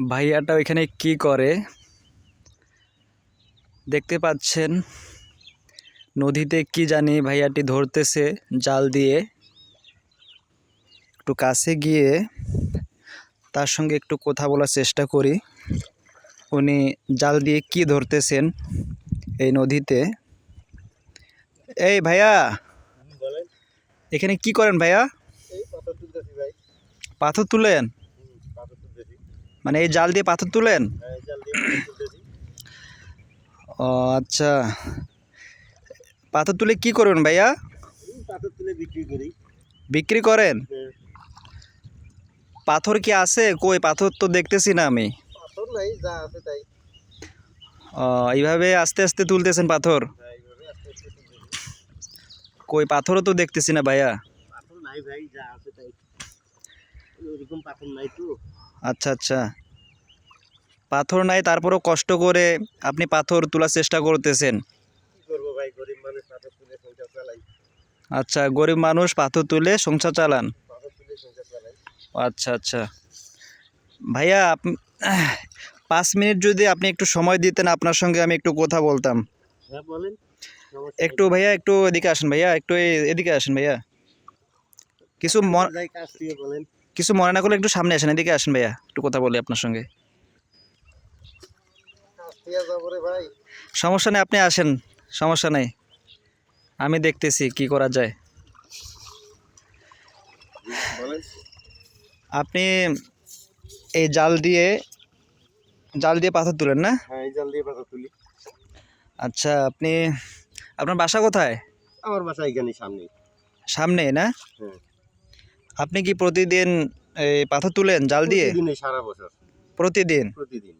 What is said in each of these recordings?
ভাইয়াটা ওইখানে কি করে? দেখতে পাচ্ছেন নদীতে কি জানি ভাইয়াটি ধরতেছে জাল দিয়ে। একটু কাছে গিয়ে তার সঙ্গে একটু কথা বলার চেষ্টা করি। উনি জাল দিয়ে কি ধরতেছেন এই নদীতে? এই ভাইয়া! এখানে কি করেন ভাইয়া? পাথর তুলতেছি ভাই। পাথর তুলেন? মানে এই জাল দিয়ে পাথর তুলেন? হ্যাঁ, ও আচ্ছা। পাথর তুলে কি করবেন ভাইয়া? পাথর তুলে বিক্রি করি। বিক্রি করেন? হ্যাঁ, পাথর কি আছে? কই? পাথর তো দেখতেছি না আমি। পাথর নাই যা আছে তাই। ও, এইভাবে আস্তে আস্তে তুলতেছেন পাথর? হ্যাঁ, কই? পাথরও তো দেখতেছি না ভাইয়া। পাথর নাই ভাই যা আছে তাই। পাথর নাই তো। আচ্ছা আচ্ছা। পাথর নাই তারপরও কষ্ট করে আপনি পাথর তোলার চেষ্টা করতেছেন। আচ্ছা গরিব মানুষ পাথর তুলে সংসার চালান। আচ্ছা আচ্ছা। ভাইয়া আপ- পাঁচ মিনিট যদি আপনি একটু সময় দিতেন আপনার সঙ্গে আমি একটু কথা বলতাম। হ্যাঁ বলেন। একটু ভাইয়া একটু এদিকে আসেন ভাইয়া একটু এদিকে আসেন ভাইয়া। কিছু। মন- কিছু মনে না করলে একটু সামনে আসেন এদিকে আসেন ভাইয়া একটু কথা বলি আপনার সঙ্গে। সমস্যা নেই আপনি আসেন সমস্যা নেই। আমি দেখতেছি কি করা যায়। আপনি এই জাল দিয়ে জাল দিয়ে পাথর তুলেন না? হ্যাঁ এই জাল দিয়ে পাথর তুলি। আচ্ছা আপনি আপনার বাসা কোথায়? আমার বাসা এখানে সামনে সামনে না? হ্যাঁ। আপনি কি প্রতিদিন এই পাথর তুলেন জাল দিয়ে? প্রতিদিনই সারা বছর। প্রতিদিন? প্রতিদিন।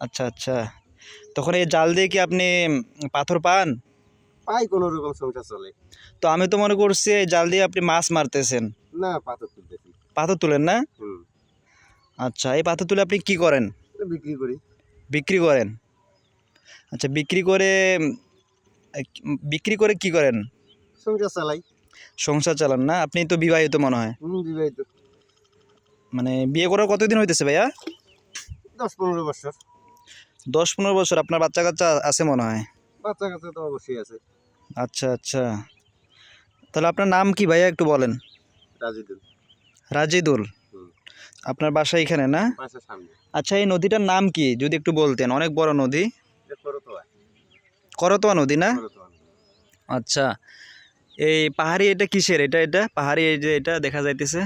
আচ্ছা আচ্ছা। তখন এই জাল দিয়ে কি আপনি পাথর পান? পাই কোনো রকম সংসার চলে। তো আমি তো মনে করছি এই জাল দিয়ে আপনি মাছ মারতেছেন। না পাথর তুলতেছি। পাথর তুলেন না? হুম। আচ্ছা এই পাথর তুলে আপনি কি করেন? এটা বিক্রি করি। বিক্রি করেন? আচ্ছা বিক্রি করে উম, বিক্রি করে কি করেন? সংসার চালাই। সংসার চালান না? আপনি তো বিবাহিত মনে হয়। বিবাহিত। মানে বিয়ে করার কতদিন হইতেছে ভাইয়া? দশ পনেরো বছর। দশ পনেরো বছর আপনার বাচ্চা কাচ্চা আছে মনে হয়? বাচ্চা কাচ্চা তো অবশ্যই আছে। আচ্ছা আচ্ছা। তাহলে আপনার নাম কি ভাইয়া একটু বলেন? রাজিদুল। রাজিদুল। আপনার বাসা এখানে না? আচ্ছা এই নদীটার নাম কি? যদি একটু বলতেন অনেক বড় নদী। করতোয়া। নদী না? আচ্ছা। এই পাহাড়ি এটা কিসের? এটা এটা পাহাড়ি এই যে এটা দেখা যাইতেছে।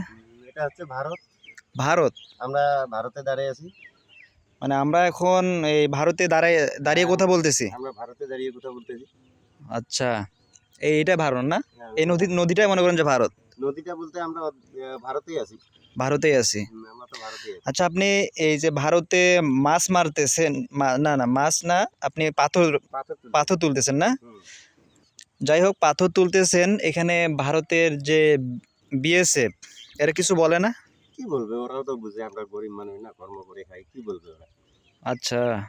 এটা হচ্ছে ভারত। ভারত? আমরা ভারতে দাঁড়িয়ে আছি। মানে আমরা এখন এই ভারতে দাঁড়ায় দাঁড়িয়ে কথা বলতেছি? আমরা ভারতে দাঁড়িয়ে কথা বলতেছি। আচ্ছা। এই এটা ভারত না? হ্যাঁ, এই নদী নদীটাই মনে করেন যে ভারত? নদীটা বলতে আমরা ভারতেই আছি। ভারতেই আছি। আচ্ছা আপনি এই যে ভারতে মাছ মারতেছেন না না মাছ না আপনি পাথর পাথর তুলতেছেন না? যাই হোক পাথর তুলতেছেন এখানে ভারতের যে বিএসএফ এরা কিছু বলে না? কি বলবে? ওরাও তো বুঝে আমরা গরিব মানুষ না কর্ম করে খাই কি বলবে ওরা? আচ্ছা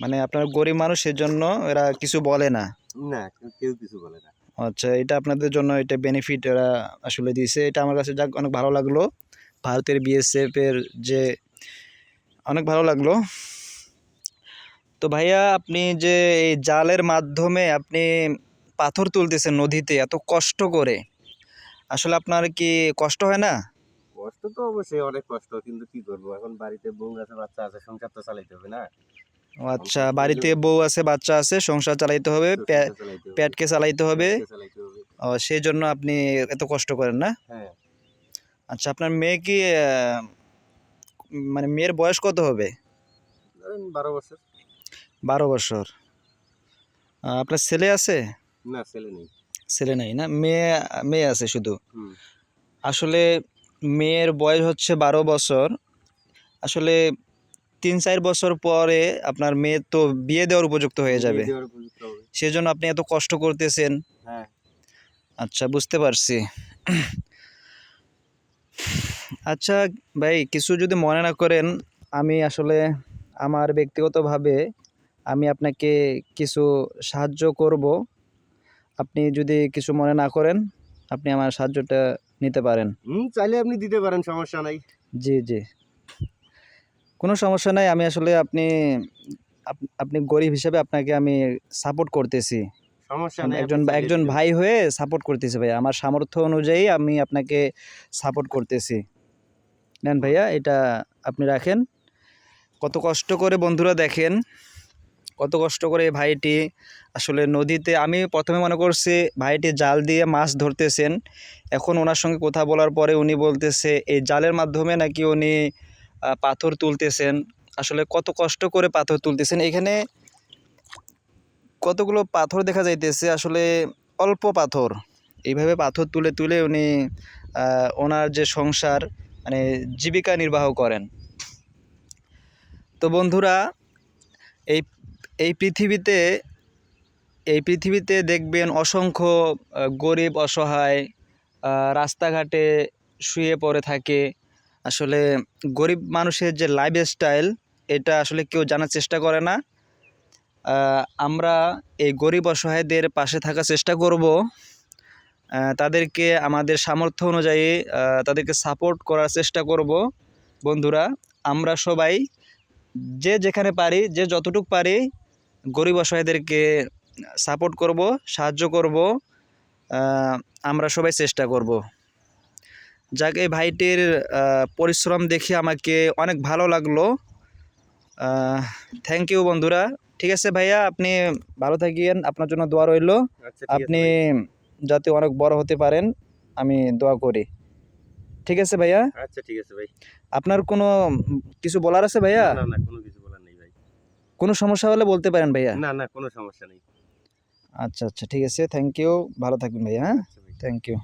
মানে আপনার গরিব মানুষ জন্য এরা কিছু বলে না? না কেউ- কেউ কিছু বলে না। আচ্ছা এটা আপনাদের জন্য এটা বেনিফিট এরা আসলে দিয়েছে। এটা আমার কাছে যাক অনেক ভালো লাগল। ভারতের বিএসএফ এর যে অনেক ভালো লাগল। তো ভাইয়া আপনি যে এই জালের মাধ্যমে আপনি পাথর তুলতেছেন নদীতে এত কষ্ট করে। আসলে আপনার কি কষ্ট হয় না? কষ্ট তো অবশ্যই অনেক কষ্ট কিন্তু কি করব? এখন বাড়িতে বউ আছে বাচ্চা আছে সংসার তো চালাইতে হবে না? ও আচ্ছা বাড়িতে বউ আছে বাচ্চা আছে সংসার চালাইতে হবে পে- সংসার চালাইতে হবে, পেটকে চালাইতে হবে। পেটকে চালাইতে হবে। ও, সেই জন্য আপনি এত কষ্ট করেন না? হ্যাঁ। আচ্ছা আপনার মেয়ে কি মানে মেয়ের বয়স কত হবে? বারো বছর। বারো বছর। আপনার ছেলে আছে? না ছেলে নেই। ছেলে নাই না? মেয়ে মেয়ে আছে শুধু। আসলে মেয়ের বয়স হচ্ছে বারো বছর। আসলে তিন চার বছর পরে আপনার মেয়ে তো বিয়ে দেওয়ার উপযুক্ত হয়ে যাবে। সেজন্য আপনি এত কষ্ট করতেছেন। হ্যাঁ। আচ্ছা বুঝতে পারছি। আচ্ছা ভাই কিছু যদি মনে না করেন আমি আসলে আমার ব্যক্তিগতভাবে আমি আপনাকে কিছু সাহায্য করব। আপনি যদি কিছু মনে না করেন আপনি আমার সাহায্যটা নিতে পারেন। হুম চাইলে আপনি দিতে পারেন সমস্যা নাই। জি জি। কোনো সমস্যা নাই আমি আসলে আপনি আপনি গরিব হিসেবে আপনাকে আমি সাপোর্ট করতেছি। সমস্যা নেই একজন একজন ভাই হয়ে সাপোর্ট করতেছি ভাই আমার সামর্থ্য অনুযায়ী আমি আপনাকে সাপোর্ট করতেছি। নেন ভাইয়া এটা আপনি রাখেন। কত কষ্ট করে বন্ধুরা দেখেন কত কষ্ট করে ভাইটি আসলে নদীতে, আমি প্রথমে মনে করছি ভাইটি জাল দিয়ে মাছ ধরতেছেন। এখন ওনার সঙ্গে কথা বলার পরে উনি বলতেছে, এই জালের মাধ্যমে নাকি উনি পাথর তুলতেছেন? আসলে কত কষ্ট করে পাথর তুলতেছেন। এখানে কতগুলো পাথর দেখা যাইতেছে, আসলে অল্প পাথর। এইভাবে পাথর তুলে তুলে উনি ওনার যে সংসার মানে জীবিকা নির্বাহ করেন। তো বন্ধুরা, এই এই পৃথিবীতে এই পৃথিবীতে দেখবেন অসংখ্য গরিব, অসহায় রাস্তাঘাটে শুয়ে পড়ে থাকে। আসলে গরিব মানুষের যে লাইফস্টাইল এটা আসলে কেউ জানার চেষ্টা করে না। আমরা এই গরিব, অসহায়দের পাশে থাকার চেষ্টা করব। তাদেরকে আমাদের সামর্থ্য অনুযায়ী তাদেরকে সাপোর্ট করার চেষ্টা করব। বন্ধুরা, আমরা সবাই যে যেখানে পারি, যে যতটুক পারি গরিব অসহায়দেরকে সাপোর্ট করব সাহায্য করব আমরা সবাই চেষ্টা করব। যাক এই ভাইটির পরিশ্রম দেখে আমাকে অনেক ভালো লাগল। থ্যাংক ইউ বন্ধুরা। ঠিক আছে ভাইয়া আপনি ভালো থাকিয়েন আপনার জন্য দোয়া রইল। আচ্ছা আপনি যাতে অনেক বড় হতে পারেন আমি দোয়া করি। ঠিক আছে ভাইয়া? আচ্ছা ঠিক আছে ভাই। আপনার কোনো কিছু বলার আছে ভাইয়া? না না কোনো কিছু বলার নেই ভাই কোনো সমস্যা হলে বলতে পারেন ভাইয়া। না না কোনো সমস্যা নেই। আচ্ছা আচ্ছা ঠিক আছে থ্যাংক ইউ ভালো থাকবেন ভাইয়া হ্যাঁ? আচ্ছা থ্যাংক ইউ